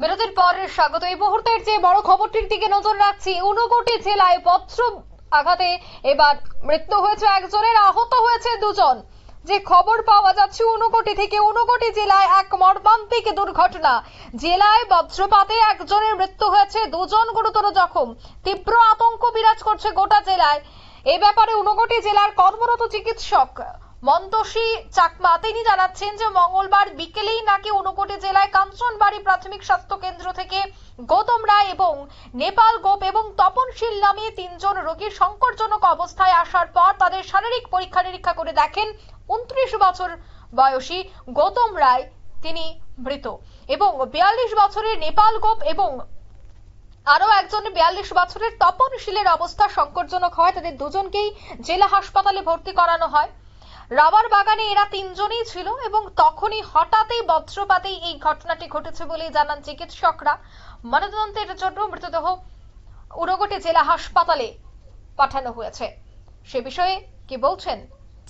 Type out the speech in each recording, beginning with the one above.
বিরতির পর স্বাগত। এই মুহূর্তের যে বড় খবরটির দিকে নজর রাখছি। ঊনকোটি জেলায় বজ্র আঘাতে এবার মৃত্যু হয়েছে একজনের, আহত হয়েছে দুজন। যে খবর পাওয়া যাচ্ছে ঊনকোটি থেকে ঊনকোটি জেলায় এক মর্মান্তিক দুর্ঘটনা। জেলায় বজ্রপাতে একজনের মৃত্যু হয়েছে, দুজন গুরুতর জখম। তীব্র আতঙ্ক বিরাজ করছে গোটা জেলায়। এ ব্যাপারে ঊনকোটি জেলার কর্মরত চিকিৎসক মন্তসী চাকমা, তিনি জানাচ্ছেন যে মঙ্গলবার বিকেলেই নাকি ঊনকোটি জেলায় কাঞ্চনবাড়ি প্রাথমিক স্বাস্থ্য কেন্দ্র থেকে গৌতম রায় এবং নেপাল গোপ এবং তপনশীল নামে তিনজন রোগী সংকটজনক অবস্থায় আসার পর তাদের শারীরিক পরীক্ষা নিরীক্ষা করে দেখেন উনত্রিশ বছর বয়সী গৌতম রায়, তিনি মৃত এবং বিয়াল্লিশ বছরের নেপাল গোপ এবং আরও একজন বিয়াল্লিশ বছরের তপনশীলের অবস্থা সংকটজনক হয়। তাদের দুজনকেই জেলা হাসপাতালে ভর্তি করানো হয়। রাবার বাগানে এরা তিনজনই ছিল এবং তখনই হঠাৎই বজ্রপাতেই এই ঘটনাটি ঘটেছে বলে জানান চিকিৎসকরা। ময়নাতদন্তের জন্য মৃতদেহ উনকোটি জেলা হাসপাতালে পাঠানো হয়েছে। সে বিষয়ে কি বলছেন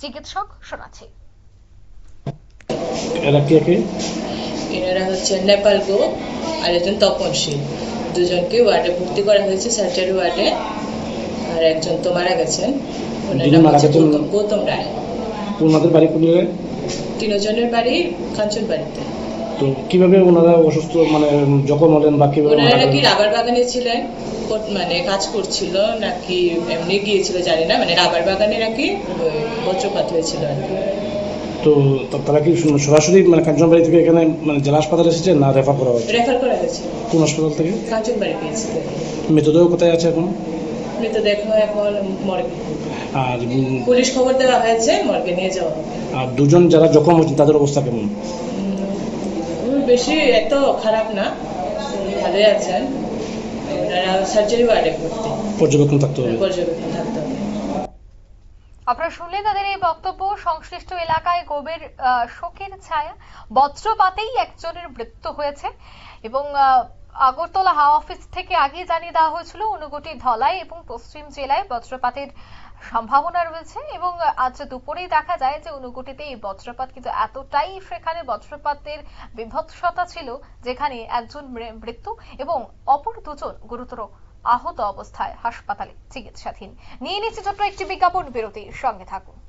চিকিৎসক শোনাচ্ছি। এরা কে কে? এনারা হচ্ছে নেপাল গো আর একজন তপনশীল। দুজনকে ওয়ার্ডে ভর্তি করা হয়েছে সার্জারি ওয়ার্ডে। আর একজন তো মারা গেছেন। ওনার নাম হচ্ছে গৌতম রায়। ওনাদের বাড়ি কোন জায়গায়? তিনজনের বাড়ি কাঞ্চন বাড়িতে। তো কীভাবে ওনারা অসুস্থ মানে জখম হলেন বা কীভাবে ওনারা নাকি রাবার বাগানে ছিলেন মানে কাজ করছিল নাকি এমনি গিয়েছিল জানি না মানে রাবার বাগানে নাকি বজ্রপাত হয়েছিল আর কি। তো তারা কি সরাসরি মানে কাঞ্চনবাড়ি থেকে এখানে মানে জেলা হাসপাতালে এসেছে না রেফার করা হয়েছে? রেফার করা হয়েছে। কোন হাসপাতাল থেকে? কাঞ্চন বাড়ি পেয়েছিল মৃতদেহ কোথায় আছে এখন? মৃতদেহ এখন মর্গে। আর পুলিশ খবর দেওয়া হয়েছে মর্গে নিয়ে যাওয়া আর দুজন যারা জখম হচ্ছে তাদের অবস্থা কেমন? বেশি এত খারাপ না ভালোই আছেন। ওনারা সার্জারি ওয়ার্ডে ভর্তি। পর্যবেক্ষণ থাকতে হবে। পর্যবেক্ষণ থাকতে হবে। আপনারা শুনলেন তাদের এই বক্তব্য। সংশ্লিষ্ট এলাকায় গোবের শোকের ছায়া, বজ্রপাতেই একজনের মৃত্যু হয়েছে এবং আগরতলা হাওয়া অফিস থেকে আগে জানিয়ে দেওয়া হয়েছিল অনুগুটি ধলাই এবং পশ্চিম জেলায় বজ্রপাতের সম্ভাবনা রয়েছে এবং আজ দুপুরেই দেখা যায় যে অনুগুটিতে এই বজ্রপাত কিন্তু এতটাই সেখানে বজ্রপাতের বিভৎসতা ছিল যেখানে একজন মৃত্যু এবং অপর দুজন গুরুতর আহত অবস্থায় হাসপাতালে চিকিৎসাধীন। নিয়ে নিচ্ছে ছোট্ট একটি বিজ্ঞাপন বিরতির সঙ্গে থাকুন।